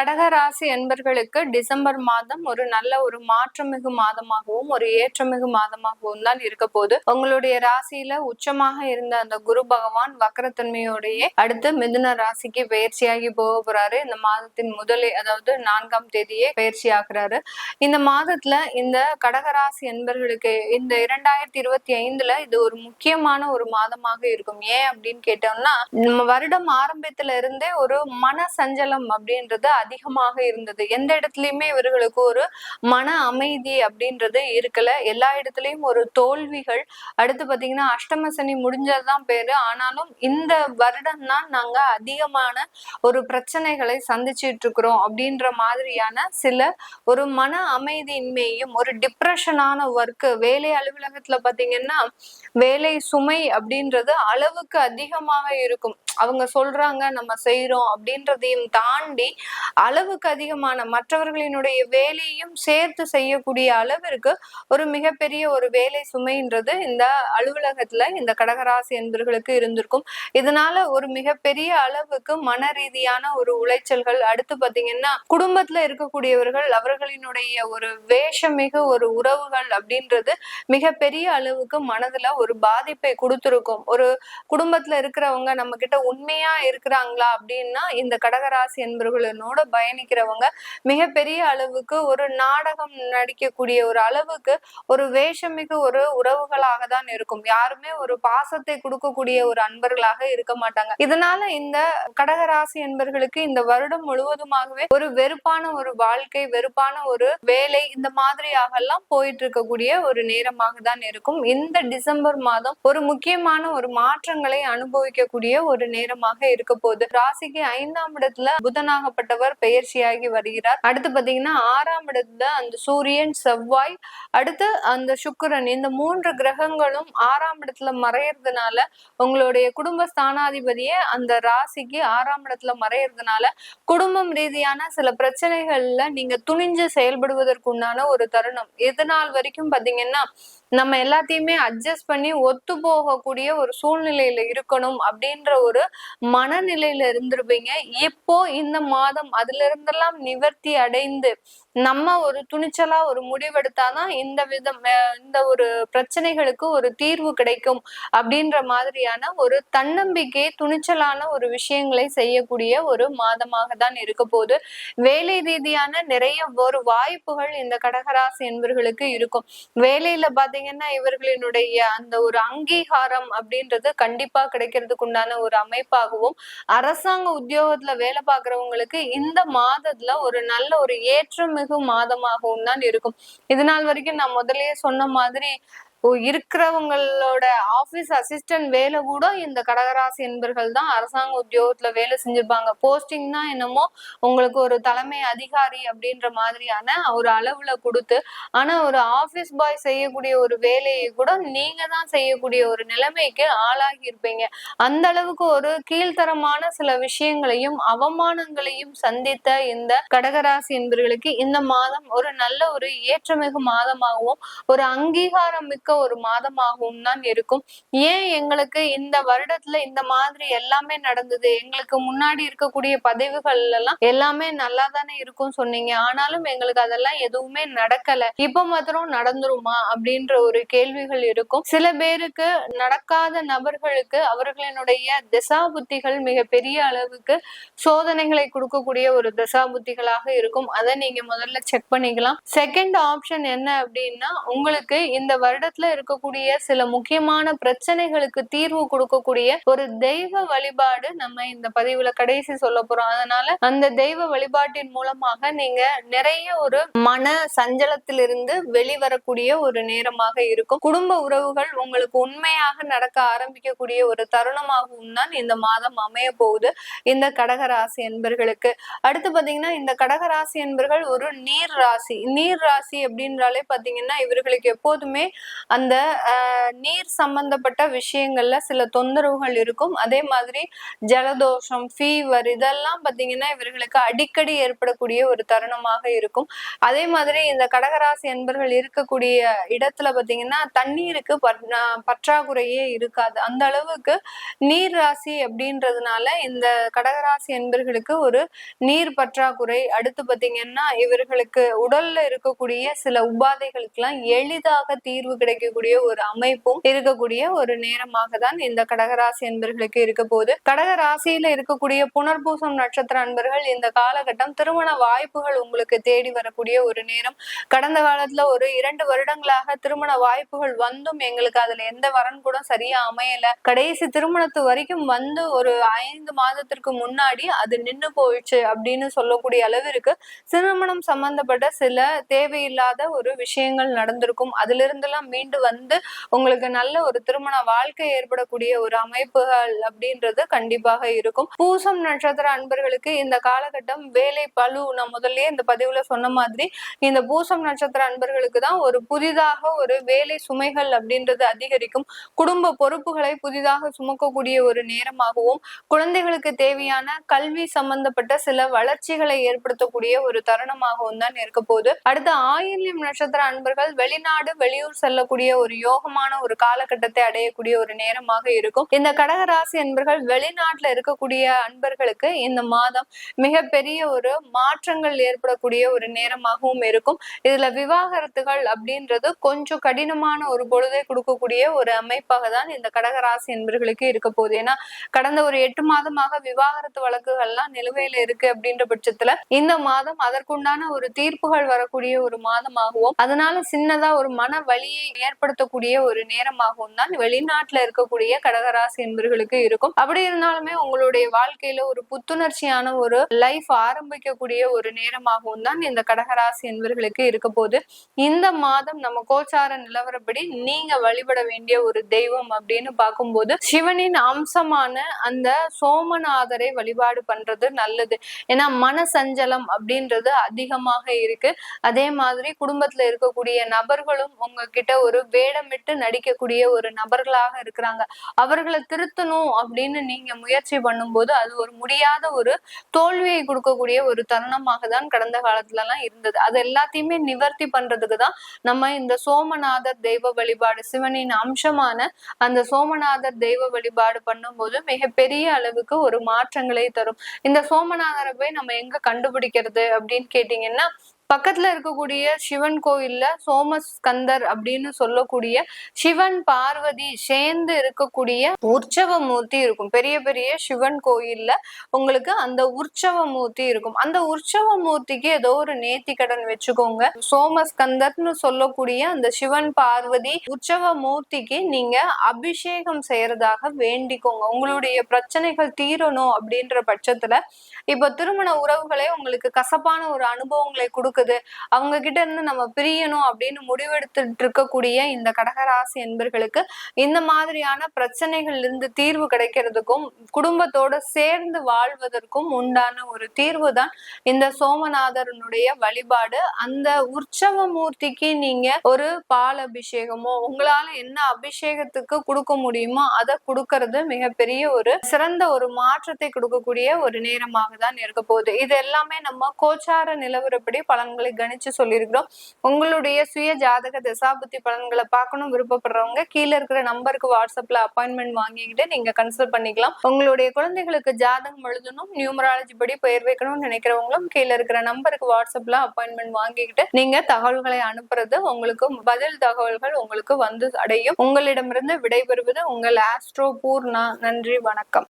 கடகராசி என்பர்களுக்கு டிசம்பர் மாதம் ஒரு நல்ல ஒரு மாற்றமிகு மாதமாகவும் ஒரு ஏற்றமிகு மாதமாகவும் தான் இருக்க போது உங்களுடைய ராசியில உச்சமாக இருந்த அந்த குரு பகவான் வக்கரத்தன்மையோடையே அடுத்து மிதுன ராசிக்கு பயிற்சியாகி போக போறாரு. இந்த மாதத்தின் முதலே அதாவது நான்காம் தேதியே பயிற்சி ஆகிறாரு இந்த மாதத்துல இந்த கடகராசி என்பர்களுக்கு இந்த இரண்டாயிரத்தி இருபத்தி ஐந்துல இது ஒரு முக்கியமான ஒரு மாதமாக இருக்கும். ஏன் அப்படின்னு கேட்டோம்னா நம்ம வருடம் ஆரம்பத்துல இருந்தே ஒரு மன சஞ்சலம் அப்படின்றது அதிகமாக இருந்தது. எந்த இடத்துலயுமே இவர்களுக்கு ஒரு மன அமைதி அப்படின்றது இருக்கல. எல்லா இடத்துலயும் ஒரு தோல்விகள். அடுத்து பாத்தீங்கன்னா அஷ்டம சனி முடிஞ்சதுதான் பேரு. ஆனாலும் இந்த வருடம் தான் நாங்க அதிகமான ஒரு பிரச்சனைகளை சந்திச்சிட்டு இருக்கிறோம் அப்படின்ற மாதிரியான சில ஒரு மன அமைதியின்மையும் ஒரு டிப்ரெஷனான ஒர்க் வேலை அலுவலகத்துல பாத்தீங்கன்னா வேலை சுமை அப்படின்றது அளவுக்கு அதிகமாக இருக்கும். அவங்க சொல்றாங்க நம்ம செய்யறோம் அப்படின்றதையும் தாண்டி அளவுக்கு அதிகமான மற்றவர்களினுடைய வேலையும் சேர்த்து செய்யக்கூடிய அளவிற்கு ஒரு மிகப்பெரிய ஒரு வேலை சுமைன்றது இந்த அலுவலகத்துல இந்த கடகராசி என்பர்களுக்கு இருந்திருக்கும். இதனால ஒரு மிகப்பெரிய அளவுக்கு மன ரீதியான ஒரு உளைச்சல்கள் அடுத்து பாத்தீங்கன்னா குடும்பத்துல இருக்கக்கூடியவர்கள் அவர்களினுடைய ஒரு வேஷமிகு ஒரு உறவுகள் அப்படின்றது மிகப்பெரிய அளவுக்கு மனதுல ஒரு பாதிப்பை கொடுத்துருக்கும். ஒரு குடும்பத்துல இருக்கிறவங்க நம்ம கிட்ட உண்மையா இருக்கிறாங்களா அப்படின்னா இந்த கடகராசி என்பவர்களோட பயணிக்கிறவங்க மிகப்பெரிய அளவுக்கு ஒரு நாடகம் நடிக்கக்கூடிய ஒரு அளவுக்கு ஒரு வேஷமிகு ஒரு உறவுகளாக தான் இருக்கும். யாருமே ஒரு பாசத்தை கொடுக்கக்கூடிய ஒரு அன்பர்களாக இருக்க மாட்டாங்க. இதனால இந்த கடகராசி என்பர்களுக்கு இந்த வருடம் முழுவதுமாகவே ஒரு வெறுப்பான ஒரு வாழ்க்கை வெறுப்பான ஒரு வேலை இந்த மாதிரியாக எல்லாம் போயிட்டு இருக்கக்கூடிய ஒரு நேரமாக தான் இருக்கும். இந்த டிசம்பர் மாதம் ஒரு முக்கியமான ஒரு மாற்றங்களை அனுபவிக்கக்கூடிய ஒரு நேரமாக இருக்க போகுது ராசிக்கு ஐந்தாம் இடத்துல புதனாகப்பட்டவர் பெயர்ச்சியாகி வருகிறார். அடுத்து பாத்தீங்கன்னா ஆறாம் இடத்துல அந்த சூரியன் செவ்வாய் அடுத்து அந்த சுக்கிரன். இந்த மூன்று கிரகங்களும் ஆறாம் இடத்துல மறையறதுனால உங்களுடைய குடும்ப ஸ்தானாதிபதியே அந்த ராசிக்கு ஆறாம் இடத்துல மறையறதுனால குடும்பம் ரீதியான சில பிரச்சனைகள்ல நீங்க துணிஞ்சு செயல்படுவதற்குண்டான ஒரு தருணம். எது நாள் வரைக்கும் பாத்தீங்கன்னா நம்ம எல்லாத்தையுமே அட்ஜஸ்ட் பண்ணி ஒத்து போகக்கூடிய ஒரு சூழ்நிலையில இருக்கணும் அப்படின்ற ஒரு மனநிலையில இருந்திருப்பீங்க. இப்போ இந்த மாதம் அதுல இருந்தெல்லாம் நிவர்த்தி அடைந்து நம்ம ஒரு துணிச்சலா ஒரு முடிவெடுத்தாதான் இந்த விதம் இந்த ஒரு பிரச்சனைகளுக்கு ஒரு தீர்வு கிடைக்கும் அப்படின்ற மாதிரியான ஒரு தன்னம்பிக்கை துணிச்சலான ஒரு விஷயங்களை செய்யக்கூடிய ஒரு மாதமாக தான் இருக்க போது வேலை ரீதியான நிறைய ஒரு வாய்ப்புகள் இந்த கடகராசி என்பவர்களுக்கு இருக்கும். வேலையில பாத்தீங்கன்னா இவர்களினுடைய அந்த ஒரு அங்கீகாரம் அப்படின்றது கண்டிப்பா கிடைக்கிறதுக்கு உண்டான ஒரு அமைப்பாகவும் அரசாங்க உத்தியோகத்துல வேலை பாக்குறவங்களுக்கு இந்த மாதத்துல ஒரு நல்ல ஒரு ஏற்றமிகு மாதமாகவும் தான் இருக்கும். இது நாள் வரைக்கும் நான் முதல்லயே சொன்ன மாதிரி இருக்கிறவங்களோட ஆபீஸ் அசிஸ்டன்ட் வேலை கூட இந்த கடகராசி என்பர்கள் தான் அரசாங்க உத்தியோகத்துல வேலை செஞ்சிருப்பாங்க. போஸ்டிங் தான் என்னமோ உங்களுக்கு ஒரு தலைமை அதிகாரி அப்படின்ற மாதிரியான ஒரு அளவுல கொடுத்து ஆனா ஒரு ஆபீஸ் பாய் செய்யக்கூடிய ஒரு வேலையை கூட நீங்க தான் செய்யக்கூடிய ஒரு நிலைமைக்கு ஆளாகி இருப்பீங்க. அந்த அளவுக்கு ஒரு கீழ்த்தரமான சில விஷயங்களையும் அவமானங்களையும் சந்தித்த இந்த கடகராசி என்பவர்களுக்கு இந்த மாதம் ஒரு நல்ல ஒரு ஏற்றமிகு மாதமாகவும் ஒரு அங்கீகாரம் மிக்க ஒரு மாதமாகவும் தான் இருக்கும். ஏன் எங்களுக்கு இந்த வருடத்துல இந்த மாதிரி எல்லாமே நடந்தது? எங்களுக்கு முன்னாடி இருக்கக்கூடிய பதவிகள் எல்லாம் எல்லாமே நல்லா தானே இருக்கும் சொன்னீங்க. ஆனாலும் எங்களுக்கு அதெல்லாம் எதுவுமே நடக்கல. இப்ப மாத்திரம் நடந்துருமா? அப்படின்ற ஒரு கேள்விகள் இருக்கும். சில பேருக்கு நடக்காத நபர்களுக்கு அவர்களினுடைய திசா புத்திகள் மிக பெரிய அளவுக்கு சோதனைகளை கொடுக்கக்கூடிய ஒரு திசா புத்திகளாக இருக்கும். அதை நீங்க முதல்ல செக் பண்ணிக்கலாம். செகண்ட் ஆப்ஷன் என்ன அப்படின்னா உங்களுக்கு இந்த வருடத்துல இருக்கக்கூடிய சில முக்கியமான பிரச்சனைகளுக்கு தீர்வு கொடுக்கக்கூடிய ஒரு தெய்வ வழிபாடு நம்ம இந்த பதிவுல கடைசி சொல்ல போறோம். அதனால அந்த தெய்வ வழிபாட்டின் மூலமாக நீங்க நிறைய ஒரு மன சஞ்சலத்திலிருந்து வெளிவரக்கூடிய ஒரு நேரமாக இருக்கும். குடும்ப உறவுகள் உங்களுக்கு உண்மையாக நடக்க ஆரம்பிக்கக்கூடிய ஒரு தருணமாகவும் தான் இந்த மாதம் அமைய போகுது. இந்த கடகராசி என்பர்களுக்கு. அடுத்து பாத்தீங்கன்னா இந்த கடகராசி என்பர்கள் ஒரு நீர் ராசி. நீர் ராசி அப்படின்றாலே பாத்தீங்கன்னா இவர்களுக்கு எப்போதுமே அந்த நீர் சம்பந்தப்பட்ட விஷயங்கள்ல சில தொந்தரவுகள் இருக்கும். அதே மாதிரி ஜலதோஷம் ஃபீவர் இதெல்லாம் பார்த்தீங்கன்னா இவர்களுக்கு அடிக்கடி ஏற்படக்கூடிய ஒரு தருணமாக இருக்கும். அதே மாதிரி இந்த கடகராசி என்பர்கள் இருக்கக்கூடிய இடத்துல பார்த்தீங்கன்னா தண்ணீருக்கு பற்றாக்குறையே இருக்காது. அந்த அளவுக்கு நீர் ராசி அப்படின்றதுனால இந்த கடகராசி என்பர்களுக்கு ஒரு நீர் பற்றாக்குறை. அடுத்து பார்த்தீங்கன்னா இவர்களுக்கு உடல்ல இருக்கக்கூடிய சில உபாதைகளுக்கெல்லாம் எளிதாக தீர்வு கிடைக்கும். கிடைக்கக்கூடிய ஒரு அமைப்பும் இருக்கக்கூடிய ஒரு நேரமாக தான் இந்த கடகராசி அன்பர்களுக்கு இருக்க போது கடகராசியில இருக்கக்கூடிய புனர்பூசம் நட்சத்திர அன்பர்கள் இந்த காலகட்டம் திருமண வாய்ப்புகள் உங்களுக்கு தேடி வரக்கூடிய ஒரு நேரம். கடந்த காலத்துல ஒரு இரண்டு வருடங்களாக திருமண வாய்ப்புகள் வந்தும் எங்களுக்கு அதுல எந்த வரன் கூட சரியா அமையல. கடைசி திருமணத்து வரைக்கும் வந்து ஒரு ஐந்து மாதத்திற்கு முன்னாடி அது நின்று போயிடுச்சு அப்படின்னு சொல்லக்கூடிய அளவிற்கு திருமணம் சம்பந்தப்பட்ட சில தேவையில்லாத ஒரு விஷயங்கள் நடந்திருக்கும். அதுல இருந்தெல்லாம் மீண்டு வந்து உங்களுக்கு நல்ல ஒரு திருமண வாழ்க்கை ஏற்படக்கூடிய ஒரு அமைப்புகள் அப்படின்றது கண்டிப்பாக இருக்கும். பூசம் நட்சத்திர அன்பர்களுக்கு இந்த காலகட்டம் வேலை பழு நான் முதல்லயே இந்த பதிவுல சொன்ன மாதிரி இந்த பூசம் நட்சத்திர அன்பர்களுக்கு தான் ஒரு புதிதாக ஒரு வேலை சுமைகள் அப்படின்றது அதிகரிக்கும். குடும்ப பொறுப்புகளை புதிதாக சுமக்கக்கூடிய ஒரு நேரமாகவும் குழந்தைகளுக்கு தேவையான கல்வி சம்பந்தப்பட்ட சில வளர்ச்சிகளை ஏற்படுத்தக்கூடிய ஒரு தருணமாகவும் தான் இருக்க போகுது. அடுத்து ஆயில்யம் நட்சத்திர அன்பர்கள் வெளிநாடு வெளியூர் செல்லக்கூடிய ஒரு யோகமான ஒரு காலகட்டத்தை அடையக்கூடிய ஒரு நேரமாக இருக்கும். இந்த கடகராசி அன்பர்கள் வெளிநாட்டுல இருக்கக்கூடிய அன்பர்களுக்கு இந்த மாதம் மிகப்பெரிய ஒரு மாற்றங்கள் ஏற்படக்கூடிய ஒரு நேரமாகவும் இருக்கும். இதுல விவாகரத்துகள் அப்படின்றது கொஞ்சம் கடினமான ஒரு பொழுதை கொடுக்கக்கூடிய ஒரு அமைப்பாக தான் இந்த கடகராசி என்பர்களுக்கு இருக்க போகுது. ஏன்னா கடந்த ஒரு எட்டு மாதமாக விவாகரத்து வழக்குகள்லாம் நிலுவையில இருக்கு அப்படின்ற பட்சத்துல இந்த மாதம் அதற்குண்டான ஒரு தீர்ப்புகள் வரக்கூடிய ஒரு மாதமாகவும் அதனால சின்னதா ஒரு மன வழியை ஏற்படுத்தக்கூடிய ஒரு நேரமாகவும் தான் வெளிநாட்டுல இருக்கக்கூடிய கடகராசி என்பர்களுக்கு இருக்கும். அப்படி இருந்தாலுமே உங்களுடைய வாழ்க்கையில ஒரு புத்துணர்ச்சியான ஒரு லைஃப் ஆரம்பிக்கக்கூடிய ஒரு நேரமாகவும் தான் இந்த கடகராசி என்பர்களுக்கு இருக்க போது இந்த மாதம் நம்ம கோச்சார நிலவரப்படி நீங்க வழிபட வேண்டிய ஒரு தெய்வம் அப்படின்னு பார்க்கும்போது சிவனின் அம்சமான அந்த சோமநாதரை வழிபாடு பண்றது நல்லது. ஏன்னா மன சஞ்சலம் அப்படின்றது அதிகமாக இருக்கு. அதே மாதிரி குடும்பத்துல இருக்கக்கூடிய நபர்களும் உங்ககிட்ட ஒரு ஒரு வேடமிட்டு நடிக்கக்கூடிய ஒரு நபர்களாக இருக்கிறாங்க. அவர்களை திருத்தணும் அப்படின்னு நீங்க முயற்சி பண்ணும்போது அது ஒரு முடியாத ஒரு தோல்வியை கொடுக்கக்கூடிய ஒரு தருணமாக தான் கடந்த காலத்துல எல்லாம் இருந்தது. அது எல்லாத்தையுமே நிவர்த்தி பண்றதுக்கு தான் நம்ம இந்த சோமநாதர் தெய்வ வழிபாடு சிவனின் அம்சமான அந்த சோமநாதர் தெய்வ வழிபாடு பண்ணும்போது மிகப்பெரிய அளவுக்கு ஒரு மாற்றங்களை தரும். இந்த சோமநாதரை போய் நம்ம எங்க கண்டுபிடிக்கிறது அப்படின்னு கேட்டீங்கன்னா பக்கத்துல இருக்கக்கூடிய சிவன் கோயில்ல சோமஸ்கந்தர் அப்படின்னு சொல்லக்கூடிய சிவன் பார்வதி சேர்ந்து இருக்கக்கூடிய உற்சவ மூர்த்தி இருக்கும். பெரிய பெரிய சிவன் கோயில்ல உங்களுக்கு அந்த உற்சவ மூர்த்தி இருக்கும். அந்த உற்சவ மூர்த்திக்கு ஏதோ ஒரு நேத்தி கடன் வச்சுக்கோங்க. சோமஸ்கந்தர்னு சொல்லக்கூடிய அந்த சிவன் பார்வதி உற்சவ மூர்த்திக்கு நீங்க அபிஷேகம் செய்யறதாக வேண்டிக்கோங்க. உங்களுடைய பிரச்சனைகள் தீரணும் அப்படின்ற பட்சத்துல இப்போ திருமண உறவுகளே உங்களுக்கு கசப்பான ஒரு அனுபவங்களை கொடுக்க இருக்குது அவங்க கிட்ட இருந்து நம்ம பிரியணும் அப்படின்னு முடிவெடுத்துட்டு இருக்கக்கூடிய இந்த கடகராசி என்பர்களுக்கு இந்த மாதிரியான பிரச்சனைகள்ல இருந்து தீர்வு கிடைக்கிறதுக்கும் குடும்பத்தோட சேர்ந்து வாழ்வதற்கும் உண்டான ஒரு தீர்வு தான் இந்த சோமநாதரனுடைய வழிபாடு. அந்த உற்சவ மூர்த்திக்கு நீங்க ஒரு பால் அபிஷேகமோ உங்களால என்ன அபிஷேகத்துக்கு கொடுக்க முடியுமோ அதை கொடுக்கறது மிகப்பெரிய ஒரு சிறந்த ஒரு மாற்றத்தை கொடுக்கக்கூடிய ஒரு நேரமாக தான் இருக்க போகுது. இது எல்லாமே நம்ம கோச்சார நிலவரப்படி பலன் பலன்களை கணிச்சு சொல்லியிருக்கிறோம். உங்களுடைய சுய ஜாதக தசாபுத்தி பலன்களை பார்க்கணும் விருப்பப்படுறவங்க கீழே இருக்கிற நம்பருக்கு வாட்ஸ்அப்ல அப்பாயின்மெண்ட் வாங்கிக்கிட்டு நீங்க கன்சல்ட் பண்ணிக்கலாம். உங்களுடைய குழந்தைகளுக்கு ஜாதகம் எழுதணும் நியூமராலஜி படி பெயர் வைக்கணும்னு நினைக்கிறவங்களும் கீழே இருக்கிற நம்பருக்கு வாட்ஸ்அப்ல அப்பாயின்மெண்ட் வாங்கிக்கிட்டு நீங்க தகவல்களை அனுப்புறது உங்களுக்கு பதில் தகவல்கள் உங்களுக்கு வந்து அடையும். உங்களிடமிருந்து விடைபெறுவது உங்கள் ஆஸ்ட்ரோ பூர்ணா. நன்றி வணக்கம்.